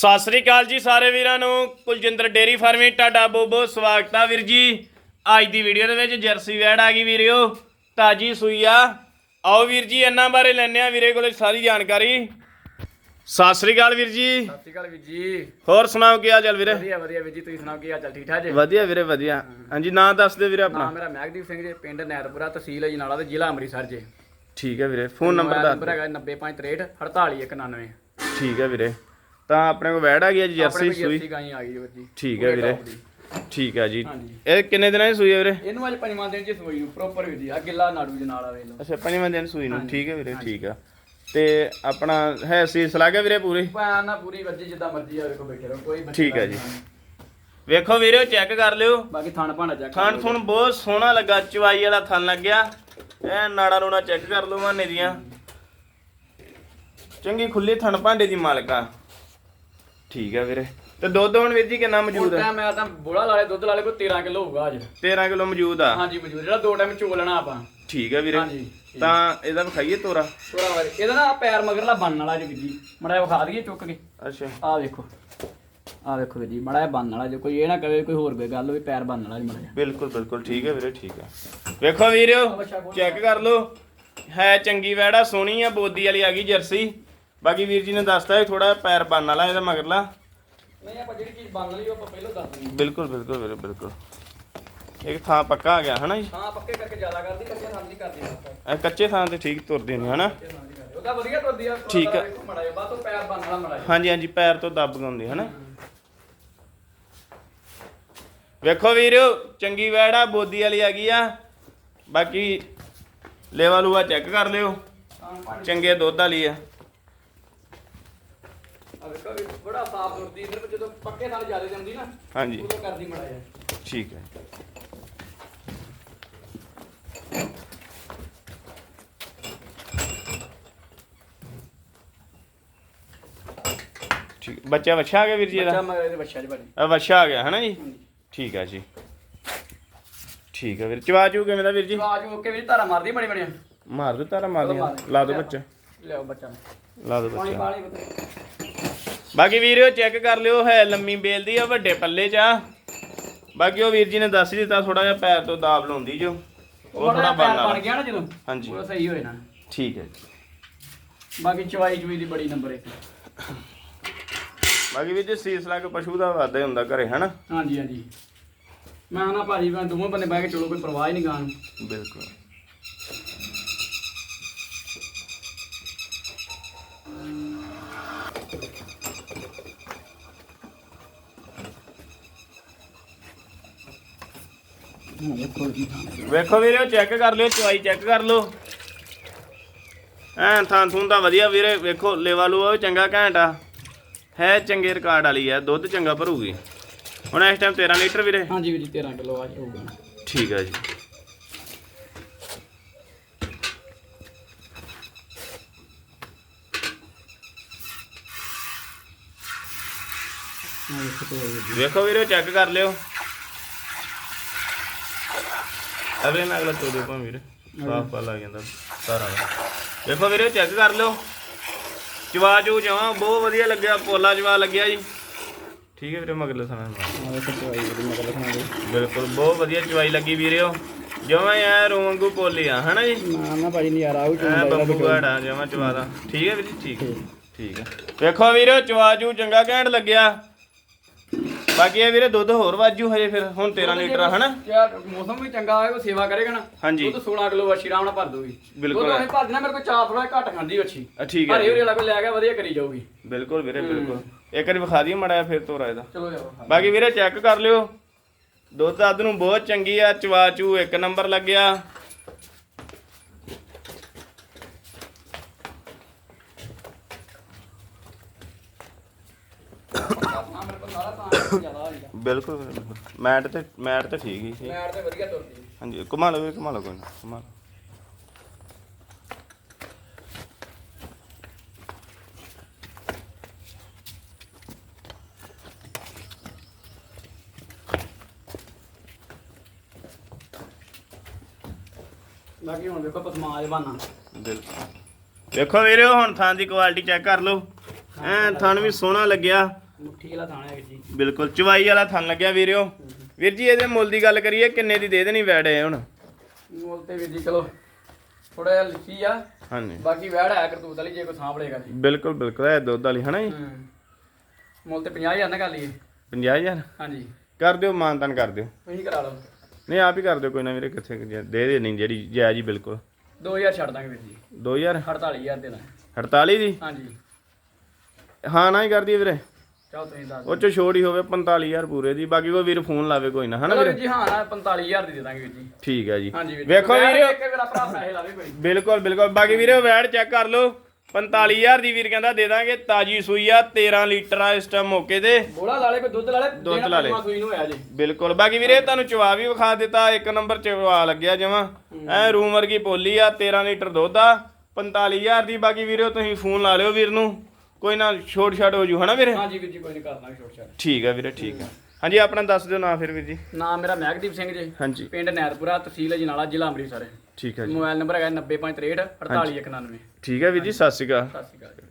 ਸਤਿ ਸ੍ਰੀ ਅਕਾਲ ਜੀ ਸਾਰੇ ਵੀਰਾਂ ਨੂੰ। ਕੁਲਜਿੰਦਰ ਡੇਰੀ ਫਾਰਮਿੰਗ ਬਹੁਤ ਬਹੁਤ ਸਵਾਗਤ ਆ ਵੀਰ ਜੀ। ਅੱਜ ਦੀ ਵੀਡੀਓ ਦੇ ਵਿੱਚ ਜਰਸੀ ਵੈੜ ਆ ਗਈ ਵੀਰਿਓ। ਤਾਜੀ ਸੂਈ ਆ। ਆਓ ਵੀਰ ਜੀ ਇਹਨਾਂ ਬਾਰੇ ਲੈਣੇ ਆ ਵੀਰੇ ਕੋਲੇ ਸਾਰੀ ਜਾਣਕਾਰੀ। ਸਤਿ ਸ੍ਰੀ ਅਕਾਲ ਵੀਰ ਜੀ। ਸਤਿ ਸ਼੍ਰੀ ਅਕਾਲ ਵੀਰ ਜੀ। ਹੋਰ ਸੁਣਾਓ ਕੀ ਹਾਲ ਚਾਲ ਵੀਰੇ? ਵਧੀਆ ਵਧੀਆ ਵੀਰ ਜੀ ਤੁਸੀਂ ਸੁਣਾਓ ਕੀ ਹਾਲ ਚਾਲ? ਠੀਕ ਠਾਕ ਜੀ? ਵਧੀਆ ਵੀਰੇ ਵਧੀਆ। ਹਾਂਜੀ ਨਾਂ ਦੱਸ ਦਿਓ ਵੀਰੇ ਨਾਮ ਆਪਣਾ ਮੇਰਾ ਮਹਿਕਦੀਪ ਸਿੰਘ ਜੀ ਪਿੰਡ ਨੈਰਪੁਰਾ ਤਹਿਸੀਲ ਅਜਨਾਲਾ ਤੇ ਜ਼ਿਲ੍ਹਾ ਅੰਮ੍ਰਿਤਸਰ ਜੀ। ਠੀਕ ਹੈ ਵੀਰੇ ਫੋਨ ਨੰਬਰ ਦੱਸ ਨੰਬਰ ਹੈਗਾ 9563 48199 ਠੀਕ ਹੈ ਵੀਰੇ। ਤਾਂ ਆਪਣੇ ਕੋਲ ਵੈੜ ਆ ਗਈ ਹੈ ਜੀ ਜਰਸੀ ਸੂਈ? ਜਰਸੀ ਗਾਈ ਆ ਗਈ ਵੀਰ ਜੀ। ਠੀਕ ਹੈ ਵੀਰੇ। ਠੀਕ ਹੈ ਜੀ। ਹਾਂਜੀ। ਇਹ ਕਿੰਨੇ ਦਿਨਾਂ ਦੀ ਸੂਈ ਹੈ ਵੀਰੇ? ਇਹਨੂੰ ਅੱਜ ਪੰਜਵਾਂ ਦਿਨ ਚ ਸੋਈ ਨੂੰ ਪ੍ਰੋਪਰ ਵੀਰ ਜੀ। ਆ ਗਿੱਲਾ ਨਾੜੂ ਦੇ ਨਾਲ ਆਵੇ ਲੋ ਅੱਛਾ ਪੰਜਵਾਂ ਦਿਨ ਸੂਈ ਨੂੰ। ਠੀਕ ਹੈ ਵੀਰੇ ਠੀਕ ਆ। ਤੇ ਆਪਣਾ ਹੈ ਸੀ ਸਲਾਹ ਗਿਆ ਵੀਰੇ ਪੂਰੀ? ਪਾਣ ਨਾ ਪੂਰੀ ਵੱਜੀ ਜਿੱਦਾਂ ਮਰਜ਼ੀ ਆ ਵੇਖੋ ਬੈਠੇ ਰਹੋ ਕੋਈ ਬੱਚੇ ਠੀਕ ਹੈ ਜੀ। ਵੇਖੋ ਵੀਰੇ ਚੈੱਕ ਕਰ ਲਿਓ। ਬਾਕੀ ਥਣ ਭਾਂਡਾ ਚੈੱਕ ਥਣ ਥੁਣ ਬਹੁਤ ਸੋਹਣਾ ਲੱਗਾ ਚਵਾਈ ਵਾਲਾ ਥਣ ਲੱਗਿਆ। ਐ ਨਾੜਾ ਨੂੜਾ ਚੈੱਕ ਕਰ ਲਓ ਮਾਨੇ ਦੀਆਂ। ਚੰਗੀ ਖੁੱਲੀ ਥਣ ਭਾਂਡੇ ਦੀ ਮਾਲਕਾ ਠੀਕ ਹੈ ਵੀਰੇ। ਤੇ ਦੁੱਧ ਹੁਣ ਵੀਰ ਜੀ ਕਿੰਨਾ ਮੌਜੂਦ ਹੈ ਟਾਈਮ ਮੈਂ ਤਾਂ ਬੋਲਾ ਲਾਲੇ ਦੁੱਧ ਲਾਲੇ ਕੋ 13 ਕਿਲੋ ਹੋਊਗਾ ਅੱਜ। 13 ਕਿਲੋ ਮੌਜੂਦ ਆ? ਹਾਂਜੀ ਮੌਜੂਦ ਜਿਹੜਾ ਦੋ ਟਾਈਮ ਚੋਲਣਾ ਆਪਾਂ। ਠੀਕ ਹੈ ਵੀਰੇ। ਹਾਂਜੀ ਤਾਂ ਇਹਦਾ ਵਿਖਾਈਏ ਤੋਰਾ। ਥੋੜਾ ਵਾਰੀ ਇਹਦਾ ਨਾ ਪੈਰ ਮਗਰਲਾ ਬੰਨ ਵਾਲਾ ਜੀ ਵੀਰ ਜੀ। ਮੜਾ ਵਿਖਾ ਦਈਏ ਚੁੱਕ ਕੇ। ਅੱਛਾ। ਵੇਖੋ ਆਹ ਵੇਖੋ ਵੀਰ ਜੀ ਮੜਾ ਬੰਨ ਵਾਲਾ ਜੇ ਕੋਈ ਇਹ ਨਾ ਕਵੇ ਕੋਈ ਹੋਰ ਕੋਈ ਗੱਲ ਹੋਵੇ ਪੈਰ ਬੰਨ ਵਾਲਾ ਜੀ ਮੜਾ ਬਿਲਕੁਲ ਬਿਲਕੁਲ। ਠੀਕ ਹੈ ਵੀਰੇ ਠੀਕ ਹੈ ਵੇਖੋ ਵੀਰਿਓ ਚੈੱਕ ਕਰ ਲਓ। ਹੈ ਚੰਗੀ ਵੈੜਾ ਸੋਹਣੀ ਆ ਬੋਦੀ ਵਾਲੀ ਆ ਗਈ ਜਰਸੀ। ਬਾਕੀ ਵੀਰ ਜੀ ਨੇ ਦੱਸਤਾ ਹੈ ਥੋੜਾ ਪੈਰ ਬੰਨ ਵਾਲਾ ਇਹਦਾ ਮਗਰਲਾ। ਨਹੀਂ ਆਪਾਂ ਜਿਹੜੀ ਚੀਜ਼ ਬੰਨ ਲਈ ਉਹ ਆਪਾਂ ਪਹਿਲਾਂ ਦੱਸ ਦਈਏ ਬਿਲਕੁਲ ਬਿਲਕੁਲ ਵੀਰੇ ਬਿਲਕੁਲ। ਇੱਕ ਥਾਂ ਪੱਕਾ ਆ ਗਿਆ ਹਨਾ ਜੀ? ਹਾਂ ਪੱਕੇ ਕਰਕੇ ਜ਼ਿਆਦਾ ਕਰਦੀ ਕੱਚੇ ਥਾਂ ਦੀ ਕਰਦੀ ਆਪਾਂ। ਇਹ ਕੱਚੇ ਥਾਂ ਤੇ ਠੀਕ ਤੁਰਦੇ ਨੇ ਹਨਾ? ਉਹਦਾ ਵਧੀਆ ਤੁਰਦੀ ਆ ਠੀਕ ਆ। ਮੜਾ ਬਸ ਉਹ ਪੈਰ ਬੰਨ ਵਾਲਾ ਮੜਾ ਹਾਂਜੀ ਹਾਂਜੀ ਪੈਰ ਤੋਂ ਦੱਬ ਗਾਉਂਦੇ ਹਨਾ? ਵੇਖੋ ਵੀਰਿਓ ਚੰਗੀ ਵੈੜਾ ਬੋਦੀ ਵਾਲੀ ਆ ਗਈ ਆ। ਬਾਕੀ ਲੇਵਾ ਲੂਆ ਚੈੱਕ ਕਰ ਲਿਓ। ਚੰਗੇ ਦੁੱਧ ਵਾਲੀ ਆ। ਆ ਵੇਖੋ ਵੀ ਬੜਾ ਸਾਫ਼ ਤੁਰਦੀ ਇਧਰ ਜਦੋਂ ਪੱਕੇ ਨਾਲ ਜ਼ਿਆਦਾ ਜਾਂਦੀ ਨਾ ਹਾਂਜੀ। ਉਦੋਂ ਕਰਦੀ ਮੜਾ ਜਿਹਾ। ਠੀਕ ਹੈ। ਠੀਕ ਬੱਚਾ ਵੱਛਾ ਆ ਗਿਆ ਵੀਰ ਜੀ ਬੱਚਾ ਇਹਦਾ ਮਗਰ ਇਹਦੇ ਬੱਚਾ ਜੀ ਭਾਜੀ ਆ ਵੱਛਾ ਆ ਗਿਆ ਹਨਾ ਜੀ? ਠੀਕ ਹੈ ਜੀ। ਠੀਕ ਹੈ ਵੀਰ ਚਵਾ ਚੂ ਕਿਵੇਂ ਦਾ ਵੀਰ ਜੀ? ਆਵਾਜ਼ ਓਕੇ ਵੀ ਧਾਰਾ ਮਾਰਦੀ ਬੜੀ ਬੜੀਆਂ ਮਾਰ ਦੋ ਤਾਰਾ ਮਾਰ ਲਾ ਦੋ ਬੱਚਾ। ਲਿਆਓ ਬੱਚਾ ਲਾ ਦੋ ਪਾਣੀ ਬੱਚਾ। ਪਾਣੀ ਬੱਚਾ ਬਾਕੀ ਵੀਰਿਓ ਚੈੱਕ ਕਰ ਲਿਓ ਹੈ ਲੰਮੀ ਬੇਲ ਦੀ ਆ ਵੱਡੇ ਪੱਲੇ ਚ ਆ। ਬਾਕੀ ਉਹ ਵੀਰ ਜੀ ਨੇ ਦੱਸ ਹੀ ਦਿੱਤਾ ਥੋੜਾ ਜਿਹਾ ਪੈਰ ਤੋਂ ਦਾਬ ਲਾਉਂਦੀ ਜੋ। ਉਹ ਥੋੜਾ ਬਣ ਗਿਆ ਨਾ ਜਦੋਂ? ਹਾਂਜੀ। ਉਹ ਸਹੀ ਹੋਏ ਨਾ। ਠੀਕ ਹੈ ਜੀ। ਬਾਕੀ ਚਵਾਈ ਚੁਈ ਦੀ ਬੜੀ ਨੰਬਰ 1 ਬਾਕੀ ਵੀ ਜੇ ਸੀਸ ਲਾ ਕੇ ਪਸ਼ੂ ਦਾ ਵਾਧਾ ਹੀ ਹੁੰਦਾ ਘਰੇ ਹਨਾ? ਹਾਂਜੀ ਹਾਂਜੀ। ਮੈਂ ਨਾ ਭਾਜੀ ਮੈਂ ਦੋਵੇਂ ਬੰਦੇ ਬਹਿ ਕੇ ਚਲੋ ਕੋਈ ਪਰਵਾਹ ਹੀ ਨਹੀਂ ਗਾਣ ਬਿਲਕੁਲ। ਵੇਖੋ ਵੀਰੇ ਚੈੱਕ ਕਰ ਲਿਓ ਚੁਆਈ ਚੈੱਕ ਕਰ ਲਓ। ਐਂ ਥਾਂ ਥੂੰ ਦਾ ਵਧੀਆ ਵੀਰੇ ਵੇਖੋ ਲੇਵਾ ਲੂਆ ਚੰਗਾ ਘੈਂਟ ਆ। ਹੈ ਚੰਗੇ ਰਿਕਾਰਡ ਵਾਲੀ ਆ ਦੁੱਧ ਚੰਗਾ ਭਰੂਗੀ। ਹੁਣ ਇਸ ਟਾਈਮ 13 ਲੀਟਰ ਵੀਰੇ? ਹਾਂਜੀ ਵੀਰ ਜੀ 13 ਕਿਲੋ ਆ ਹੋਊਗਾ ਠੀਕ ਤੇ ਹੋਊਗਾ ਜੀ। ਵੇਖੋ ਵੀਰੇ ਚੈੱਕ ਕਰ ਲਿਓ। ਅਗਲੇ ਨਾਲ ਅਗਲਾ ਤੋੜੇ ਪਾ ਵੀਰੇ। ਸਾਫ਼ ਪਾ ਲੱਗ ਜਾਂਦਾ ਸਾਰਾ। ਵੇਖੋ ਵੀਰੇ ਚੈੱਕ ਕਰ ਲਿਓ। ਚਵਾ ਚੂ ਜਮਾ ਬਹੁਤ ਵਧੀਆ ਲੱਗਿਆ ਪੋਲਾ ਜਵਾ ਲੱਗਿਆ ਜੀ। ਠੀਕ ਹੈ ਵੀਰੇ ਮਗਲੇ ਦੇ ਬਿਲਕੁਲ ਬਹੁਤ ਵਧੀਆ ਚਵਾਈ ਲੱਗੀ ਵੀਰਿਓ ਜਮਾ ਐ ਰੋਵਾਂਗੂ ਪੋਲੀ ਆ ਹਨਾ ਜੀ? ਨਾ ਨਾ ਭਾਜੀ ਨਜ਼ਾਰਾ ਆਉ ਐ ਬੰਬੂ ਗਾੜਾ ਜਮਾ ਚਵਾ ਦਾ ਠੀਕ ਹੈ ਵੀਰੇ ਠੀਕ। ਹੈ ਠੀਕ ਹੈ। ਵੇਖੋ ਵੀਰੇ ਚਵਾ ਚੂ ਚੰਗਾ ਘੈਂਟ ਲੱਗਿਆ। ਬਾਕੀ ਇਹ ਵੀਰੇ ਦੁੱਧ ਹੋਰ ਵਾਜੂ ਹਜੇ ਫਿਰ ਹੁਣ 13 ਲੀਟਰ ਆ, ਹਨਾ? ਕਿਆ ਮੌਸਮ ਵੀ ਚੰਗਾ ਹੋਏ ਉਹ ਸੇਵਾ ਕਰੇਗਾ ਨਾ। ਹਾਂਜੀ। ਉਹ ਤਾਂ 16 ਕਿਲੋ ਵੱਛੀ ਆਰਾਮ ਨਾਲ ਭਰ ਦੂਗੀ ਬਿਲਕੁਲ। ਉਹ ਤਾਂ ਭਰ ਦੇਣਾ ਮੇਰੇ ਕੋਲ ਚਾਰ ਥੋੜਾ ਘੱਟ ਖਾਂਦੀ ਵੱਛੀ। ਆ ਠੀਕ ਹੈ ਹਰੇ ਹਰੇ ਵਾਲਾ ਕੋਈ ਲੈ ਗਿਆ ਵਧੀਆ ਕਰੀ ਜਾਊਗੀ। ਬਿਲਕੁਲ ਵੀਰੇ ਬਿਲਕੁਲ। ਇੱਕ ਵਾਰੀ ਵਿਖਾ ਦਈਏ ਮੜਾ ਫਿਰ ਤੋਰਾ ਇਹਦਾ ਚਲੋ ਜਾਓ ਬਾਕੀ ਵੀਰੇ ਚੈੱਕ ਕਰ ਲਿਓ। ਦੁੱਧ ਦੱਧ ਨੂੰ ਬਹੁਤ ਚੰਗੀ ਆ ਚਵਾ ਚੂ ਇੱਕ ਨੰਬਰ ਲੱਗਿਆ। ਆਪਣਾ ਮੇਰੇ ਕੋਲ ਸਾਰਾ ਤਾਂ ਜ਼ਿਆਦਾ ਹੋ ਜਾਂਦਾ। ਬਿਲਕੁਲ ਮੈਟ ਤੇ ਮੈਟ ਤੇ ਠੀਕ ਹੀ ਸੀ। ਮੈਟ ਤੇ ਵਧੀਆ ਤੁਰਦੀ। ਹਾਂਜੀ ਘੁਮਾ ਲਓ ਵੀਰੇ ਘੁਮਾ ਲਓ ਕੋਈ ਨਾ ਘੁਮਾ ਲਓ। ਬਾਕੀ ਹੁਣ ਵੇਖੋ ਪਸਮਾਜ ਬਾਨਾ ਬਿਲਕੁਲ। ਵੇਖੋ ਵੀਰੇ ਹੁਣ ਥਾਂ ਦੀ ਕੁਆਲਿਟੀ ਚੈੱਕ ਕਰ ਲਓ। ਐ ਥਣ ਵੀ ਸੋਹਣਾ ਲੱਗਿਆ। ਮੁੱਠੀ ਵਾਲਾ ਥਾਣਾ ਹੈ ਵੀਰ ਜੀ। ਬਿਲਕੁਲ ਚਵਾਈ ਵਾਲਾ ਥਣ ਲੱਗਿਆ ਵੀਰਿਓ। ਵੀਰ ਜੀ ਇਹਦੇ ਮੁੱਲ ਦੀ ਗੱਲ ਕਰੀਏ ਕਿੰਨੇ ਦੀ ਦੇ ਦੇਣੀ ਵੈੜ ਹੁਣ? ਮੁੱਲ ਤੇ ਵੀਰ ਜੀ ਚਲੋ ਥੋੜਾ ਜਿਹਾ ਲਿਖੀ ਆ। ਹਾਂਜੀ। ਬਾਕੀ ਵੈੜ ਹੈ ਕਰਤੂਤ ਵਾਲੀ ਜੇ ਕੋਈ ਸਾਂਭ ਲਏਗਾ ਜੀ। ਬਿਲਕੁਲ ਬਿਲਕੁਲ ਇਹ ਦੁੱਧ ਵਾਲੀ ਹਨਾ ਜੀ? ਹੂੰ। ਮੁੱਲ ਤੇ 50000 ਨਾ ਕਰ ਲਈਏ। 50000 ਹਾਂਜੀ। ਕਰ ਦਿਓ ਮਾਨਤਨ ਕਰ ਦਿਓ। ਤੁਸੀਂ ਕਰਾ ਲਓ। ਨਹੀਂ ਆਪ ਹੀ ਕਰ ਦਿਓ ਕੋਈ ਨਾ ਵੀਰੇ ਕਿੱਥੇ ਦੇ ਦੇ ਨਹੀਂ ਜਿਹੜੀ ਜਾਇਜ਼ ਹੀ ਬਿਲਕੁਲ। 2000 ਛੱਡ ਦਾਂਗੇ ਵੀਰ ਜੀ। 2000 48000 ਦੇ ਦਾਂਗੇ। 48 ਦੀ? ਹਾਂਜੀ। ਹਾਂ ਨਾ ਹੀ ਕਰ ਦਈਏ ਵੀਰੇ। ਚਲੋ ਤੁਸੀਂ ਦੱਸ ਉਹ ਚ ਛੋੜ ਹੀ ਹੋਵੇ 45000 ਪੂਰੇ ਦੀ ਬਾਕੀ ਕੋਈ ਵੀਰ ਫੋਨ ਲਾਵੇ ਕੋਈ ਨਾ ਹਨਾ ਚਲੋ ਵੀਰੇ? ਵੀਰ ਜੀ ਹਾਂ ਨਾ 45000 ਦੀ ਦੇ ਦਾਂਗੇ ਵੀਰ ਜੀ। ਠੀਕ ਹੈ ਜੀ। ਹਾਂਜੀ ਵੀਰ ਜੀ। ਵੇਖੋ ਵੀਰੇ। ਇੱਕ ਮੇਰਾ ਭਰਾ ਪੈਸੇ ਲਾਵੇ ਕੋਈ। ਬਿਲਕੁਲ ਬਿਲਕੁਲ। ਬਾਕੀ ਵੀਰੇ ਵੈੜ ਚੈੱਕ ਕਰ ਲਓ। 45000 ਦੀ ਵੀਰ ਕਹਿੰਦਾ ਦੇ ਦਾਂਗੇ। ਤਾਜੀ ਸੂਈ ਆ 13 ਲੀਟਰ ਆ ਇਸ ਟਾਈਮ ਮੌਕੇ ਤੇ। ਬੋਲਾ ਲਾਲੇ ਕੋਈ ਦੁੱਧ ਲਾਲੇ ਦੁੱਧ ਲਾ ਲੇ। ਸੂਈ ਨੂੰ ਹੋਇਆ ਜੀ। ਬਿਲਕੁਲ। ਬਾਕੀ ਵੀਰੇ ਤੁਹਾਨੂੰ ਚਵਾ ਵੀ ਵਿਖਾ ਦਿੱਤਾ ਇੱਕ ਨੰਬਰ ਚਵਾ ਲੱਗਿਆ ਜਮਾ। ਐ ਰੂਮ ਵਰਗੀ ਪੋਲੀ ਆ 13 ਲੀਟਰ ਦੁੱਧ ਆ 45000 ਦੀ। ਬਾਕੀ ਵੀਰੇ ਤੁਸੀਂ ਫੋਨ ਲਾ ਲਿਓ ਵੀਰ ਨੂੰ। ਕੋਈ ਨਾ ਛੋਟ ਛਾਟ ਹੋ ਜੂ ਹਨਾ ਵੀਰੇ? ਹਾਂਜੀ ਵੀਰ ਜੀ ਕੋਈ ਨਹੀਂ ਕਰਨਾ ਛੋਟ ਛਾਟ। ਠੀਕ ਆ ਵੀਰੇ ਠੀਕ ਆ। ਹਾਂਜੀ ਆਪਣਾ ਦੱਸ ਦਿਓ ਨਾਂ ਫਿਰ ਵੀਰ ਜੀ। ਨਾਮ ਮੇਰਾ ਮਹਿਕਦੀਪ ਸਿੰਘ ਜੀ। ਹਾਂਜੀ। ਪਿੰਡ ਨੈਰਪੁਰਾ ਤਹਿਸੀਲ ਜਨਾਲਾ ਜ਼ਿਲ੍ਹਾ ਅੰਮ੍ਰਿਤਸਰ। ਠੀਕ ਆ ਜੀ। ਮੋਬਾਈਲ ਨੰਬਰ ਹੈਗਾ 9065 489199 ਠੀਕ ਆ ਵੀਰ ਜੀ ਸਤਿ ਸ਼੍ਰੀ ਅਕਾਲ। ਸਤਿ ਸ਼੍ਰੀ ਅਕਾਲ